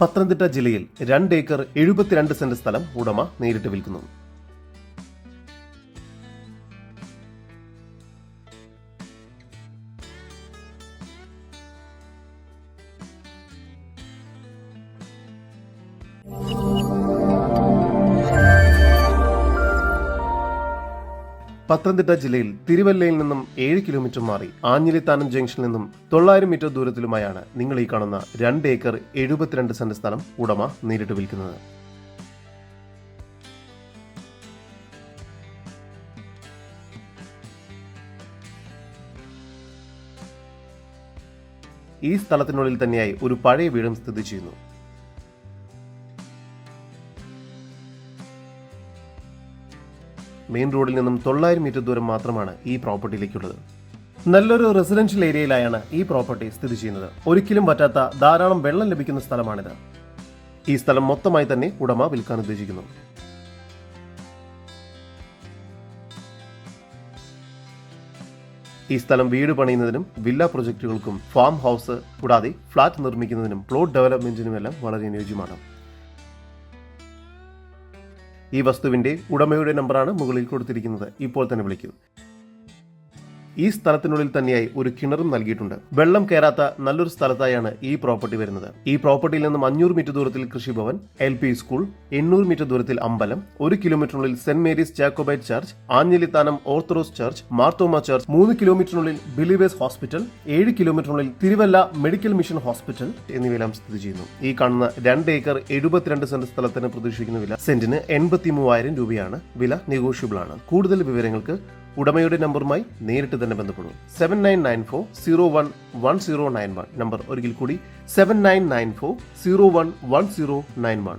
പത്തനംതിട്ട ജില്ലയിൽ രണ്ട് ഏക്കർ എഴുപത്തിരണ്ട് സെന്റ് സ്ഥലം ഉടമ നേരിട്ട് വിൽക്കുന്നു. പത്തനംതിട്ട ജില്ലയിൽ തിരുവല്ലയിൽ നിന്നും ഏഴ് കിലോമീറ്റർ മാറി ആഞ്ഞിലിത്താനം ജംഗ്ഷനിൽ നിന്നും തൊള്ളായിരം മീറ്റർ ദൂരത്തിലുമായാണ് നിങ്ങൾ ഈ കാണുന്ന രണ്ട് ഏക്കർ എഴുപത്തിരണ്ട് സെന്റ് സ്ഥലം ഉടമ നേരിട്ട് വിൽക്കുന്നത്. ഈ സ്ഥലത്തിനുള്ളിൽ തന്നെയായി ഒരു പഴയ വീടും സ്ഥിതി ചെയ്യുന്നു. മെയിൻ റോഡിൽ നിന്നും തൊള്ളായിരം മീറ്റർ ദൂരം മാത്രമാണ് ഈ പ്രോപ്പർട്ടിയിലേക്കുള്ളത്. നല്ലൊരു റെസിഡൻഷ്യൽ ഏരിയയിലായാണ് ഈ പ്രോപ്പർട്ടി സ്ഥിതി ചെയ്യുന്നത്. ഒരിക്കലും പറ്റാത്ത ധാരാളം വെള്ളം ലഭിക്കുന്ന സ്ഥലമാണിത്. ഈ സ്ഥലം മൊത്തമായി തന്നെ ഉടമ വിൽക്കാൻ ഉദ്ദേശിക്കുന്നു. ഈ സ്ഥലം വീട് പണിയുന്നതിനും വില്ല പ്രൊജക്റ്റുകൾക്കും ഫാം ഹൗസ് കൂടാതെ ഫ്ളാറ്റ് നിർമ്മിക്കുന്നതിനും പ്ലോട്ട് ഡെവലപ്മെന്റിനുമെല്ലാം വളരെ അനുയോജ്യമാണ്. ഈ വസ്തുവിന്റെ ഉടമയുടെ നമ്പറാണ് മുകളിൽ കൊടുത്തിരിക്കുന്നത്. ഇപ്പോൾ തന്നെ വിളിക്കൂ. ഈ സ്ഥലത്തിനുള്ളിൽ തന്നെയായി ഒരു കിണറും നൽകിയിട്ടുണ്ട്. വെള്ളം കയറാത്ത നല്ലൊരു സ്ഥലത്തായാണ് ഈ പ്രോപ്പർട്ടി വരുന്നത്. ഈ പ്രോപ്പർട്ടിയിൽ നിന്നും അഞ്ഞൂറ് മീറ്റർ ദൂരത്തിൽ കൃഷിഭവൻ എൽ പി സ്കൂൾ എണ്ണൂറ് മീറ്റർ ദൂരത്തിൽ അമ്പലം ഒരു കിലോമീറ്ററിനുള്ളിൽ saint Mary's Jacobite church Anjilithanam Orthodox church Marthoma church മൂന്ന് കിലോമീറ്ററിനുള്ളിൽ ബിലീവേഴ്സ് ഹോസ്പിറ്റൽ ഏഴ് കിലോമീറ്ററിനുള്ളിൽ തിരുവല്ല മെഡിക്കൽ മിഷൻ ഹോസ്പിറ്റൽ എന്നിവയെല്ലാം സ്ഥിതി ചെയ്യുന്നു. ഈ കാണുന്ന രണ്ട് ഏക്കർ എഴുപത്തിരണ്ട് സെന്റ് സ്ഥലത്തിന് പ്രതീക്ഷിക്കുന്ന വില സെന്റിന് എൺപത്തി മൂവായിരം രൂപയാണ്. വില നെഗോഷ്യബിൾ ആണ് കൂടുതൽ വിവരങ്ങൾക്ക് ഉടമയുടെ നമ്പറുമായി നേരിട്ട് തന്നെ ബന്ധപ്പെടും. Seven nine nine four zero one one zero nine one number ഒരിക്കൽ കൂടി. Seven nine nine four zero one one zero nine one